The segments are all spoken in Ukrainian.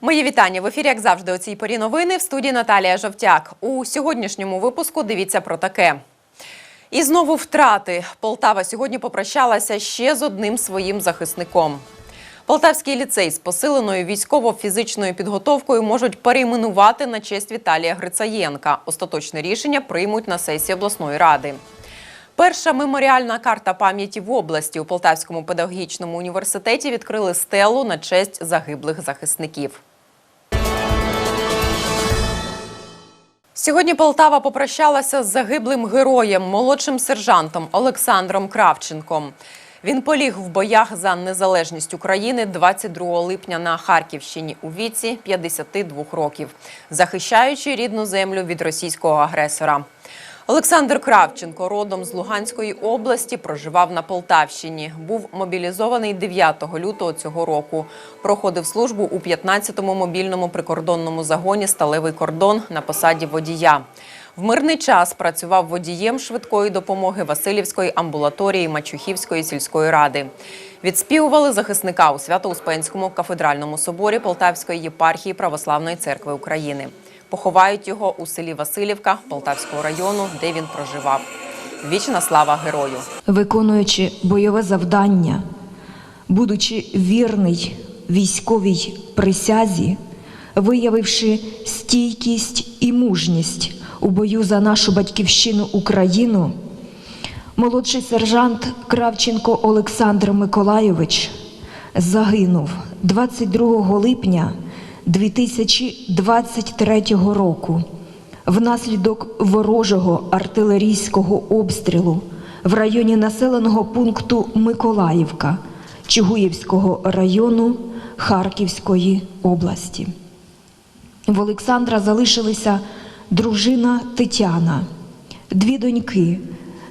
Мої вітання в ефірі, як завжди, у цій порі новини в студії Наталія Жовтяк. У сьогоднішньому випуску дивіться про таке. І знову втрати. Полтава сьогодні попрощалася ще з одним своїм захисником. Полтавський ліцей з посиленою військово-фізичною підготовкою можуть перейменувати на честь Віталія Грицаєнка. Остаточне рішення приймуть на сесії обласної ради. Перша меморіальна карта пам'яті в області у Полтавському педагогічному університеті відкрили стелу на честь загиблих захисників. Сьогодні Полтава попрощалася з загиблим героєм, молодшим сержантом Олександром Кравченком. Він поліг в боях за незалежність України 22 липня на Харківщині у віці 52 років, захищаючи рідну землю від російського агресора. Олександр Кравченко, родом з Луганської області, проживав на Полтавщині. Був мобілізований 9 лютого цього року. Проходив службу у 15-му мобільному прикордонному загоні Сталевий кордон на посаді водія. В мирний час працював водієм швидкої допомоги Васильівської амбулаторії Мачухівської сільської ради. Відспівували захисника у Свято-Успенському кафедральному соборі Полтавської єпархії Православної церкви України. Поховають його у селі Васильівка Полтавського району, де він проживав. Вічна слава герою! виконуючи бойове завдання, будучи вірний військовій присязі, виявивши стійкість і мужність у бою за нашу батьківщину Україну, молодший сержант Кравченко Олександр Миколайович загинув 22 липня 2023 року внаслідок ворожого артилерійського обстрілу в районі населеного пункту Миколаївка Чугуївського району Харківської області. В Олександра залишилися дружина Тетяна, дві доньки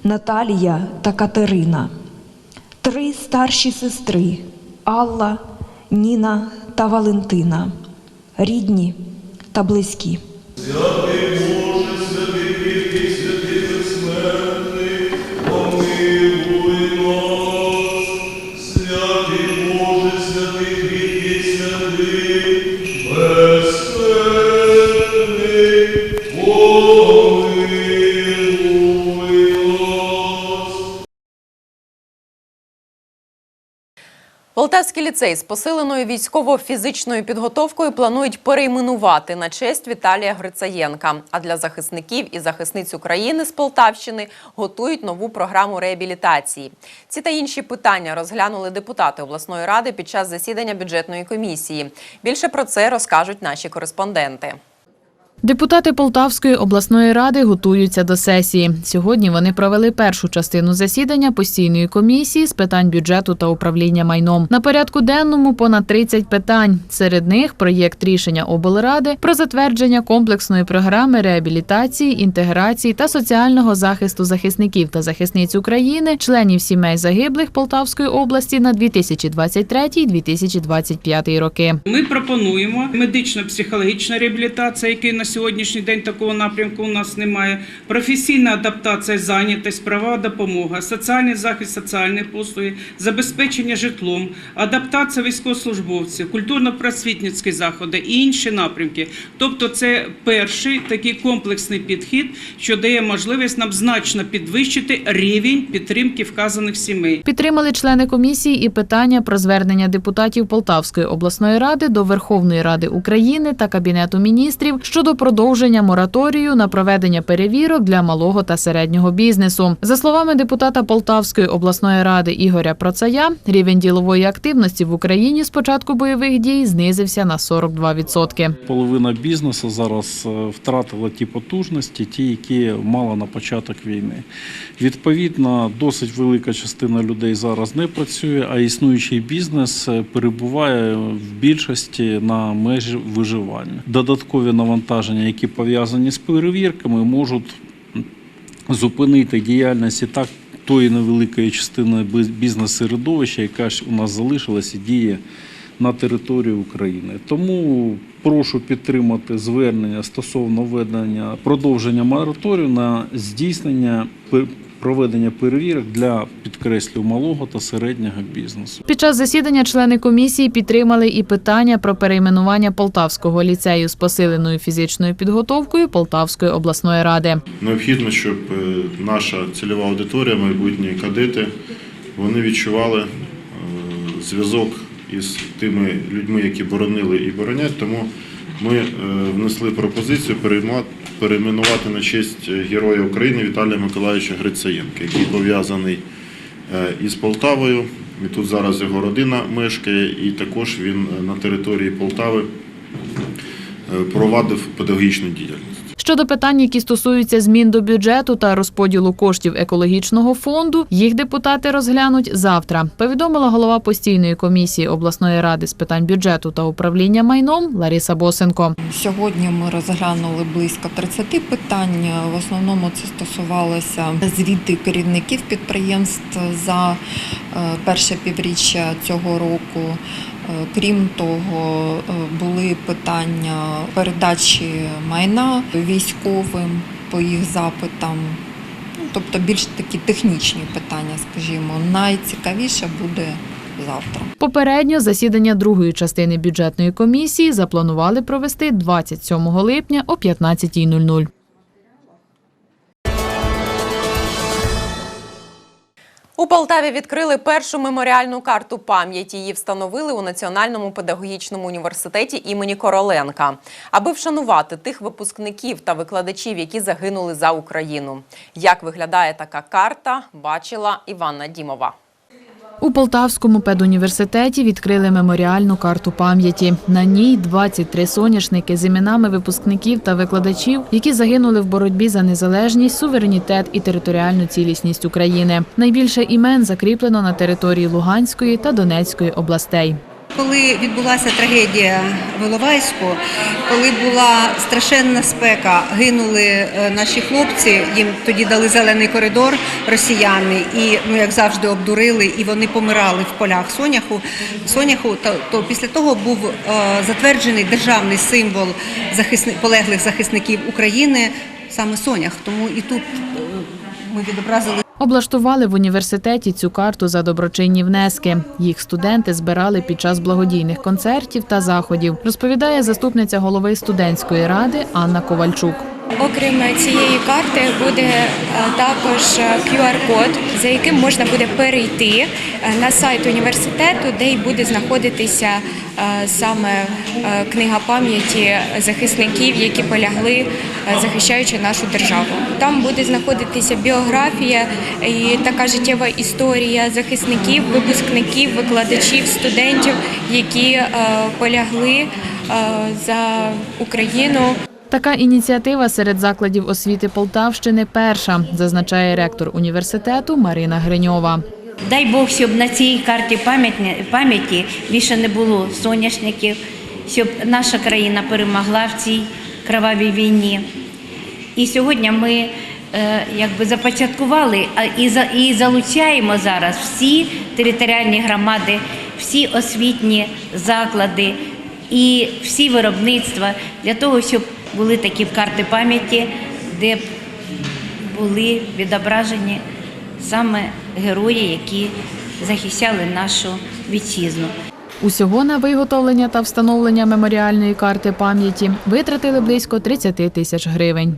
Наталія та Катерина, три старші сестри Алла, Ніна та Валентина, рідні та близькі. Полтавський ліцей з посиленою військово-фізичною підготовкою планують перейменувати на честь Віталія Грицаєнка. А для захисників і захисниць України з Полтавщини готують нову програму реабілітації. Ці та інші питання розглянули депутати обласної ради під час засідання бюджетної комісії. Більше про це розкажуть наші кореспонденти. Депутати Полтавської обласної ради готуються до сесії. Сьогодні вони провели першу частину засідання постійної комісії з питань бюджету та управління майном. На порядку денному понад 30 питань. Серед них проєкт рішення облради про затвердження комплексної програми реабілітації, інтеграції та соціального захисту захисників та захисниць України, членів сімей загиблих Полтавської області на 2023-2025 роки. Ми пропонуємо медично-психологічна реабілітація, який на сьогоднішній день такого напрямку у нас немає. Професійна адаптація, зайнятість, права допомога, соціальний захист, соціальні послуги, забезпечення житлом, адаптація військовослужбовців, культурно-просвітницькі заходи і інші напрямки. Тобто, це перший такий комплексний підхід, що дає можливість нам значно підвищити рівень підтримки вказаних сімей. Підтримали члени комісії і питання про звернення депутатів Полтавської обласної ради до Верховної Ради України та Кабінету міністрів щодо продовження мораторію на проведення перевірок для малого та середнього бізнесу. За словами депутата Полтавської обласної ради Ігоря Процая, рівень ділової активності в Україні з початку бойових дій знизився на 42%. Половина бізнесу зараз е, втратила ті потужності, ті, які мала на початок війни. Відповідно, досить велика частина людей зараз не працює, а існуючий бізнес е, перебуває в більшості на межі виживання. Додаткові навантаження, які пов'язані з перевірками, можуть зупинити діяльність і так тої невеликої частини бізнес-середовища, яка ж у нас залишилась і діє на території України. Тому прошу підтримати звернення стосовно введення продовження мораторію на здійснення проведення перевірок для підкреслю малого та середнього бізнесу. Під час засідання члени комісії підтримали і питання про перейменування Полтавського ліцею з посиленою фізичною підготовкою Полтавської обласної ради. Необхідно, щоб е, наша цільова аудиторія, майбутні кадети, вони відчували е, зв'язок із тими людьми, які боронили і боронять. Тому ми е, внесли пропозицію перейма- перейменувати на честь Героя України Віталія Миколаївича Грицаєнка, який пов'язаний е, із Полтавою. І тут зараз його родина мешкає, і також він е, на території Полтави е, провадив педагогічну діяльність. Щодо питань, які стосуються змін до бюджету та розподілу коштів екологічного фонду, їх депутати розглянуть завтра. Повідомила голова постійної комісії обласної ради з питань бюджету та управління майном Лариса Босенко. Сьогодні ми розглянули близько 30 питань. В основному це стосувалося звіти керівників підприємств за е, перше півріччя цього року. Е, Крім того, е, були питання передачі майна військовим по їх запитам. Ну, Тобто більш такі технічні питання, скажімо, найцікавіше буде завтра. Попередньо засідання другої частини бюджетної комісії запланували провести 27 липня о 15.00. У Полтаві відкрили першу меморіальну карту пам'яті. Її встановили у Національному педагогічному університеті імені Короленка, аби вшанувати тих випускників та викладачів, які загинули за Україну. Як виглядає така карта, бачила Іванна Дімова. У Полтавському педуніверситеті відкрили меморіальну карту пам'яті. На ній 23 соняшники з іменами випускників та викладачів, які загинули в боротьбі за незалежність, суверенітет і територіальну цілісність України. Найбільше імен закріплено на території Луганської та Донецької областей. Коли відбулася трагедія в Іловайську, коли була страшенна спека, гинули е, наші хлопці, їм тоді дали зелений коридор росіяни, і ну як завжди обдурили, і вони помирали в полях соняху. Соняху, то, то після того був е, затверджений державний символ захисни, полеглих захисників України, саме сонях. Тому і тут е, ми відобразили. Облаштували в університеті цю карту за доброчинні внески. Їх студенти збирали під час благодійних концертів та заходів, розповідає заступниця голови студентської ради Анна Ковальчук. Окрім цієї карти буде е, також е, QR-код, за яким можна буде перейти е, на сайт університету, де й буде знаходитися саме книга пам'яті захисників, які полягли, захищаючи нашу державу. Там буде знаходитися біографія і така життєва історія захисників, випускників, викладачів, студентів, які полягли за Україну. Така ініціатива серед закладів освіти Полтавщини перша, зазначає ректор університету Марина Гриньова. Дай Бог, щоб на цій карті пам'яті більше не було соняшників, щоб наша країна перемогла в цій кровавій війні. І сьогодні ми е, якби започаткували і, за, і залучаємо зараз всі територіальні громади, всі освітні заклади і всі виробництва для того, щоб були такі карти пам'яті, де були відображені саме герої, які захищали нашу вітчизну. Усього на виготовлення та встановлення меморіальної карти пам'яті витратили близько 30 тисяч гривень.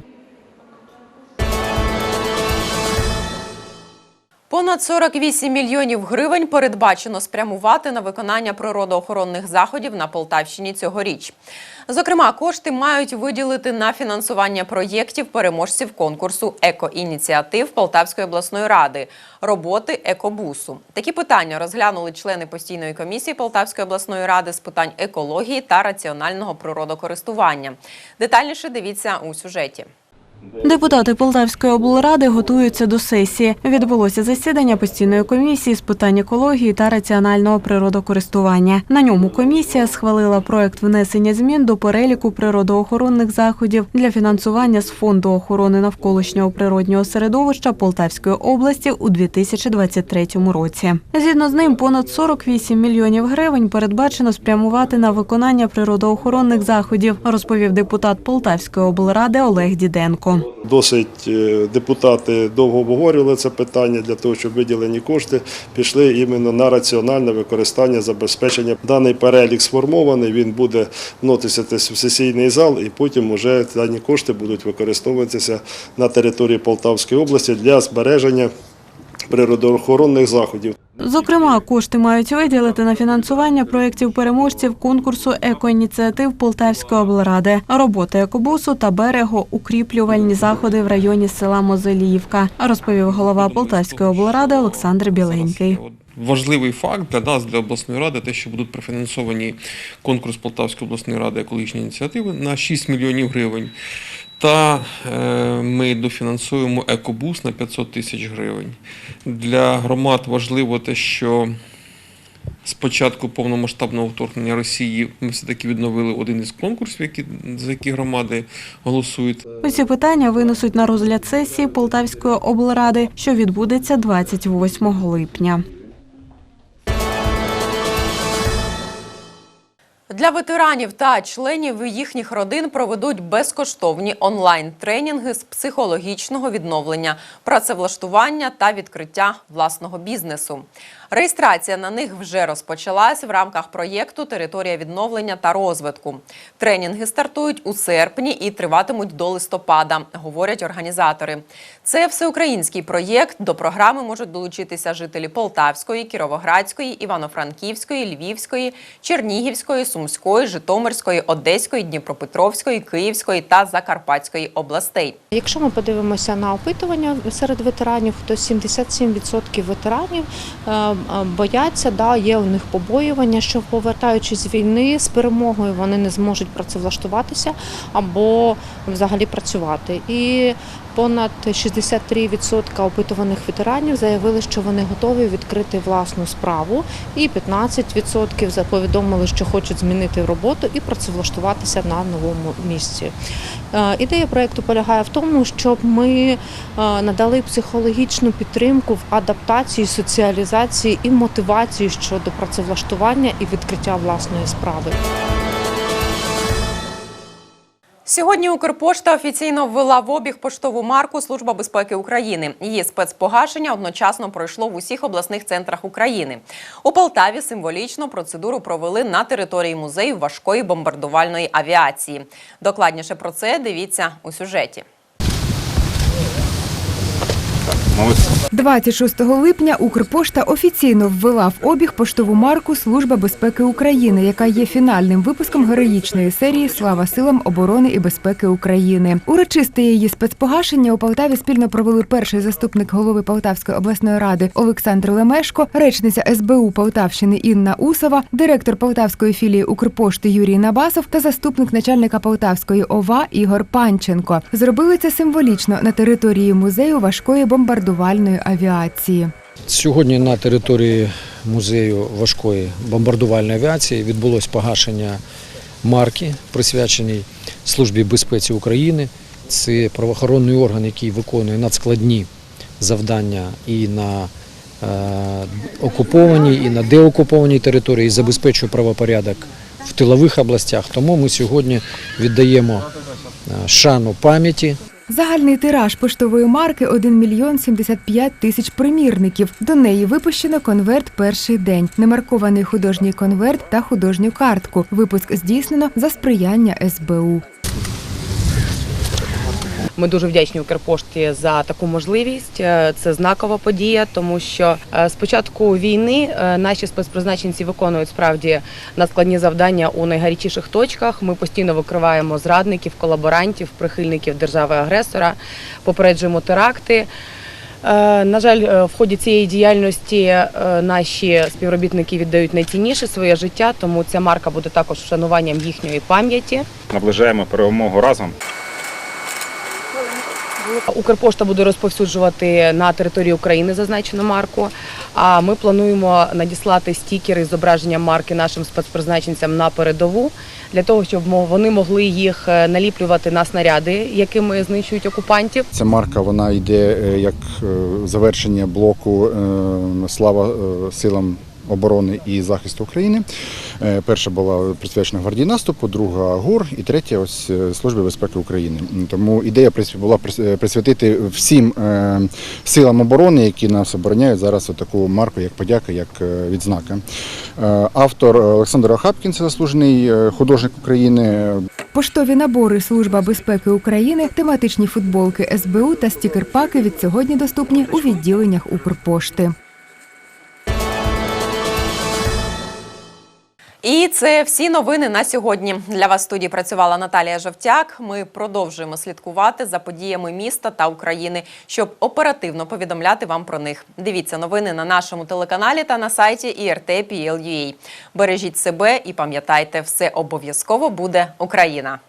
Понад 48 мільйонів гривень передбачено спрямувати на виконання природоохоронних заходів на Полтавщині цьогоріч. Зокрема, кошти мають виділити на фінансування проєктів переможців конкурсу екоініціатив Полтавської обласної ради роботи екобусу. Такі питання розглянули члени постійної комісії Полтавської обласної ради з питань екології та раціонального природокористування. Детальніше дивіться у сюжеті. Депутати Полтавської облради готуються до сесії. Відбулося засідання постійної комісії з питань екології та раціонального природокористування. На ньому комісія схвалила проект внесення змін до переліку природоохоронних заходів для фінансування з фонду охорони навколишнього природнього середовища Полтавської області у 2023 році. Згідно з ним, понад 48 мільйонів гривень передбачено спрямувати на виконання природоохоронних заходів, розповів депутат Полтавської облради Олег Діденко. Романенко. Досить е, депутати довго обговорювали це питання для того, щоб виділені кошти пішли іменно на раціональне використання забезпечення. Даний перелік сформований, він буде вноситися в сесійний зал, і потім вже дані кошти будуть використовуватися на території Полтавської області для збереження природоохоронних заходів. Зокрема, кошти мають виділити на фінансування проєктів переможців конкурсу екоініціатив Полтавської облради, роботи екобусу та берегоукріплювальні заходи в районі села Мозеліївка, розповів голова Полтавської облради Олександр Біленький. Важливий факт для нас, для обласної ради, те, що будуть профінансовані конкурс Полтавської обласної ради екологічні ініціативи на 6 мільйонів гривень. Та е, ми дофінансуємо екобус на 500 тисяч гривень. Для громад важливо те, що з початку повномасштабного вторгнення Росії ми все-таки відновили один із конкурсів, які, за які громади голосують. Усі питання винесуть на розгляд сесії Полтавської облради, що відбудеться 28 липня. Для ветеранів та членів їхніх родин проведуть безкоштовні онлайн-тренінги з психологічного відновлення, працевлаштування та відкриття власного бізнесу. Реєстрація на них вже розпочалась в рамках проєкту Територія відновлення та розвитку. Тренінги стартують у серпні і триватимуть до листопада, говорять організатори. Це всеукраїнський проєкт. До програми можуть долучитися жителі Полтавської, Кіровоградської, Івано-Франківської, Львівської, Чернігівської, Сумської, Житомирської, Одеської, Дніпропетровської, Київської та Закарпатської областей. Якщо ми подивимося на опитування серед ветеранів, то 77% ветеранів е, е, бояться, да, є у них побоювання, що повертаючись з війни з перемогою, вони не зможуть працевлаштуватися або взагалі працювати. І понад 63% опитуваних ветеранів заявили, що вони готові відкрити власну справу, і 15% за- повідомили, що хочуть змінити роботу і працевлаштуватися на новому місці. Е, Ідея проєкту полягає в тому, щоб ми е, надали психологічну підтримку в адаптації, соціалізації і мотивації щодо працевлаштування і відкриття власної справи. Сьогодні Укрпошта офіційно ввела в обіг поштову марку Служба безпеки України. Її спецпогашення одночасно пройшло в усіх обласних центрах України. У Полтаві символічно процедуру провели на території музею важкої бомбардувальної авіації. Докладніше про це дивіться у сюжеті. 26 липня Укрпошта офіційно ввела в обіг поштову марку Служба безпеки України, яка є фінальним випуском героїчної серії Слава силам оборони і безпеки України. Урочисте її спецпогашення у Полтаві спільно провели перший заступник голови Полтавської обласної ради Олександр Лемешко, речниця СБУ Полтавщини Інна Усова, директор Полтавської філії Укрпошти Юрій Набасов та заступник начальника Полтавської ОВА Ігор Панченко. Зробили це символічно на території музею важкої бомбардувальної авіації. Сьогодні на території музею важкої бомбардувальної авіації відбулось погашення марки, присвяченій Службі безпеці України. Це правоохоронний орган, який виконує надскладні завдання і на е, окупованій, і на деокупованій території, і забезпечує правопорядок в тилових областях. Тому ми сьогодні віддаємо е, шану пам'яті Загальний тираж поштової марки 1 мільйон 75 тисяч примірників. До неї випущено конверт перший день, немаркований художній конверт та художню картку. Випуск здійснено за сприяння СБУ. Ми дуже вдячні Укрпошті за таку можливість. Е, Це знакова подія, тому що е, з початку війни е, наші спецпризначенці виконують справді надскладні завдання у найгарячіших точках. Ми постійно викриваємо зрадників, колаборантів, прихильників держави-агресора, попереджуємо теракти. На жаль, в ході цієї діяльності наші співробітники віддають найцінніше своє життя, тому ця марка буде також вшануванням їхньої пам'яті. Наближаємо перемогу разом. Укрпошта буде розповсюджувати на території України зазначену марку. А ми плануємо надіслати стікери з зображенням марки нашим спецпризначенцям на передову для того, щоб вони могли їх е, наліплювати на снаряди, якими знищують окупантів. Ця марка вона йде е, як е, завершення блоку Слава силам оборони і захисту України. Е, Перша була присвячена гвардії наступу, друга ГУР і третя ось е, Службі безпеки України. Тому ідея була е, присвятити всім силам оборони, які нас обороняють зараз таку марку, як подяка, як відзнака. Автор Олександр Охапкін, це заслужений художник України. Поштові набори Служба безпеки України, тематичні футболки СБУ та стікер-паки від сьогодні доступні у відділеннях Укрпошти. І це всі новини на сьогодні. Для вас в студії працювала Наталія Жовтяк. Ми продовжуємо слідкувати за подіями міста та України, щоб оперативно повідомляти вам про них. Дивіться новини на нашому телеканалі та на сайті IRT.PL.UA. Бережіть себе і пам'ятайте, все обов'язково буде Україна.